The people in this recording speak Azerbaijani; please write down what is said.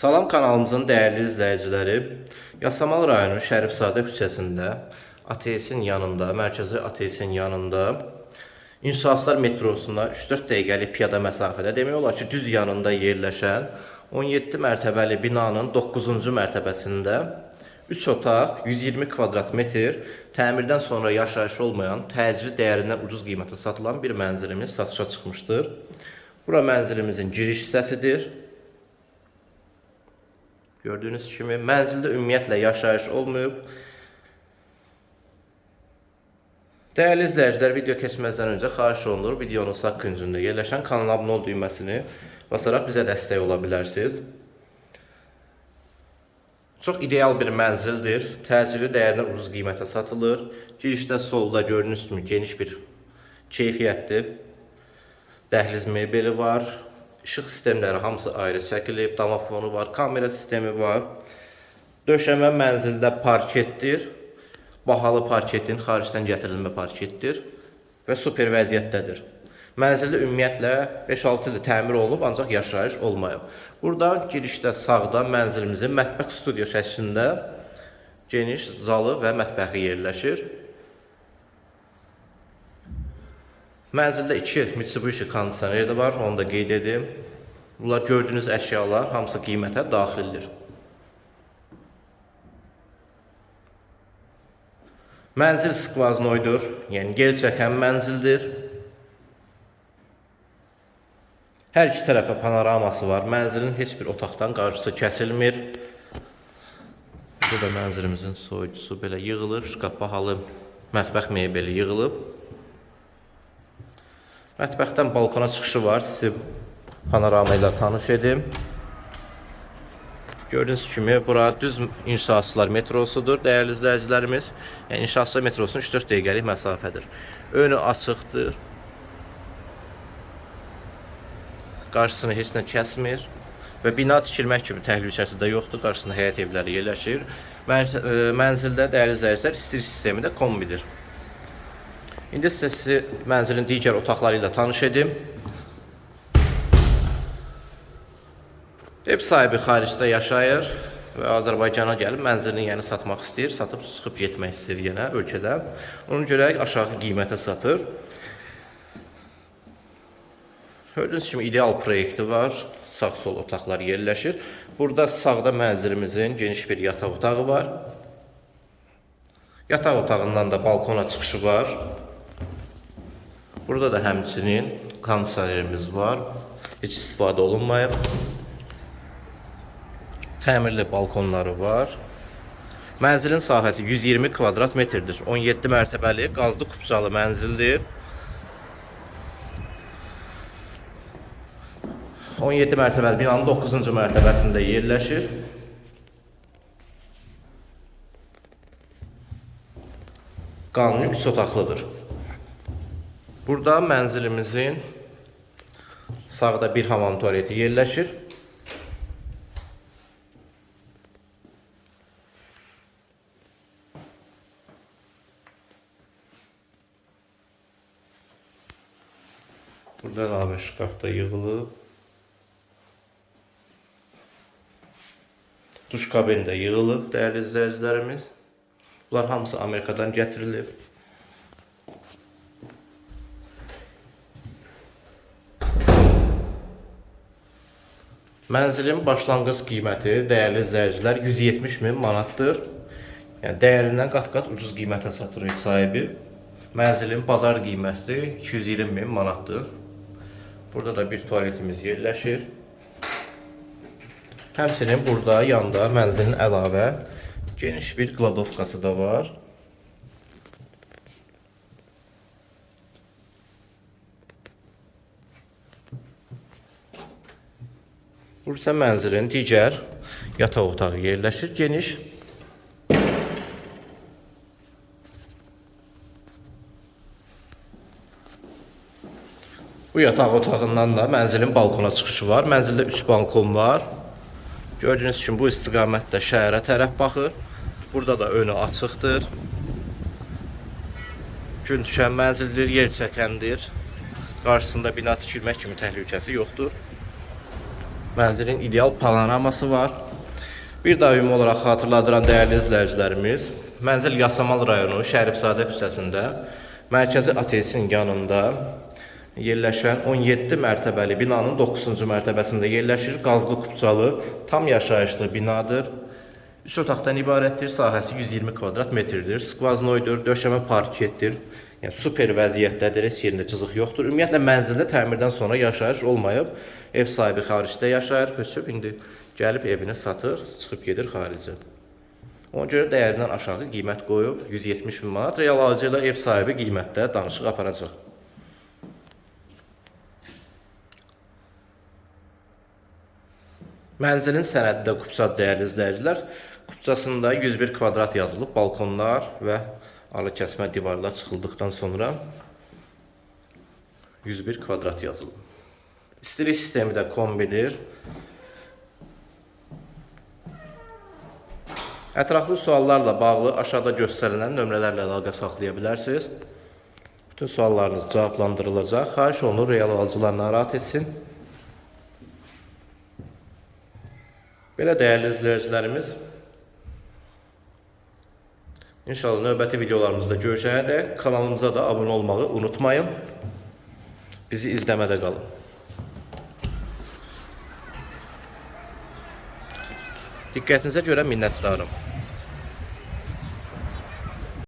Salam kanalımızın dəyərli izləyiciləri. Yasamal rayonu Şərifzadə küçəsində ATS-in yanında, mərkəzi ATS-in yanında İnşaatlar metrosuna 3-4 dəqiqəlik piyada məsafədə demək olar ki, düz yanında yerləşən 17 mərtəbəli binanın 9-cu mərtəbəsində 3 otaq, 120 kvadrat metr, təmirdən sonra yaşayış olmayan, təcili dəyərindən ucuz qiymətə satılan bir mənzilimiz satışa çıxmışdır. Bura mənzilimizin giriş hissəsidir. Gördüyünüz kimi mənzildə ümumiyyətlə yaşayış olmayıb. Dəyərli izləyicilər, video keçməzdən öncə xahiş olunur, videonun sağ küncündə yerləşən kanala abunə ol düyməsini basaraq bizə dəstək ola bilərsiniz. Çox ideal bir mənzildir. Təcili dəyərindən ucuz qiymətə satılır. Girişdə solda gördüyünüz kimi geniş bir keyfiyyətli dəhliz mebeli var. İşıq sistemləri hamısı ayrı çəkilib, damafonu var, kamera sistemi var. Döşəmə mənzildə parketdir. Bahalı parketin xaricdən gətirilmə parketdir və super vəziyyətdədir. Mənzildə ümumiyyətlə 5-6 il təmir olunub, ancaq yaşayış olmayıb. Burada girişdə sağda mənzilimizin mətbəx studiyo şəklində geniş zalı və mətbəxi yerləşir. Mənzildə 2 Mitsubishi kondisioneri də var, onu da qeyd edim. Bunlar gördüyünüz əşyalar hamısı qiymətə daxildir. Mənzil skvaznoydur, yəni gel çəkən mənzildir. Hər iki tərəfə panoraması var. Mənzilin heç bir otaqdan qarşısı kəsilmir. Burada mənzilimizin soyucusu belə yığılıb, şkaf bahalı mətbəx mebeli yığılıb. Mətbəxdən balkona çıxışı var. Sizi panorama ilə tanış edim. Gördüyünüz kimi bura düz inşaatçılar metrosudur, dəyərli izləyicilərimiz. Yəni inşaatçılar metrosunun 3-4 dəqiqəlik məsafədir. Önü açıqdır. Qarşısını heç nə kəsmir və bina tikilmək kimi təhlükəsi də yoxdur. Qarşısında həyət evləri yerləşir. E, Mənzildə dəyərli izləyicilər istir sistemi də kombidir. İndi sizə sizi mənzilin digər otaqları ilə tanış edim. Ev sahibi xaricdə yaşayır və Azərbaycana gəlib mənzilini yəni satmaq istəyir, satıb çıxıb getmək istəyir yenə ölkədən. Ona görə aşağı qiymətə satır. Gördüyünüz kimi ideal proyekti var. Sağ-sol otaqlar yerləşir. Burada sağda mənzilimizin geniş bir yataq otağı var. Yataq otağından da balkona çıxışı var. Burada da həmçinin kondisionerimiz var. Heç istifadə olunmayıb. Təmirli balkonları var. Mənzilin sahəsi 120 kvadrat metrdir. 17 mərtəbəli qazlı kupçalı mənzildir. 17 mərtəbəli binanın 9-cu mərtəbəsində yerləşir. Qanuni 3 otaqlıdır. Burada mənzilimizin sağda bir hamam tualeti yerləşir. Burada əlavə şkaf da yığılıb. Duş kabini də yığılıb, dəyərli izləyicilərimiz. Bunlar hamısı Amerikadan gətirilib. Mənzilin başlanğıc qiyməti dəyərli izləyicilər 170 min manatdır. Yəni dəyərindən qat-qat ucuz qiymətə satır ev sahibi. Mənzilin bazar qiyməti 220 min manatdır. Burada da bir tualetimiz yerləşir. Həmçinin burada yanda mənzilin əlavə geniş bir kladovkası da var. Bursa mənzilin digər yataq otağı yerləşir. Geniş Bu yataq otağından da mənzilin balkona çıxışı var. Mənzildə 3 balkon var. Gördüyünüz kimi bu istiqamətdə şəhərə tərəf baxır. Burada da önü açıqdır. Gün düşən mənzildir, yer çəkəndir. Qarşısında bina tikilmək kimi təhlükəsi yoxdur. Mənzilin ideal panoraması var. Bir ümumi olaraq xatırladıran dəyərli izləyicilərimiz, mənzil Yasamal rayonu Şərifzadə küçəsində mərkəzi otelsin yanında yerləşən 17 mərtəbəli binanın 9-cu mərtəbəsində yerləşir. Qazlı kupçalı, tam yaşayışlı binadır. 3 otaqdan ibarətdir. Sahəsi 120 kvadrat metrdir. Skvaznoydur, döşəmə parketdir. Yəni super vəziyyətdədir, heç yerində cızıq yoxdur. Ümumiyyətlə mənzildə təmirdən sonra yaşayış olmayıb. Ev sahibi xaricdə yaşayır, köçüb indi gəlib evini satır, çıxıb gedir xaricə. Ona görə dəyərindən aşağı qiymət qoyub 170 min manat. Real alıcı ilə ev sahibi qiymətdə danışıq aparacaq. Mənzilin sənədində kupça dəyərli izləyicilər, kupçasında 101 kvadrat yazılıb, balkonlar və alı kəsmə divarlar çıxıldıqdan sonra 101 kvadrat yazılıb. İstilik sistemi də kombidir. Ətraflı suallarla bağlı aşağıda göstərilən nömrələrlə əlaqə saxlaya bilərsiniz. Bütün suallarınız cavablandırılacaq. Xahiş olunur, real alıcılar narahat etsin. Belə dəyərli izləyicilərimiz, İnşallah növbəti videolarımızda görüşənə dək kanalımıza da abunə olmağı unutmayın. Bizi izləmədə qalın. Diqqətinizə görə minnətdarım.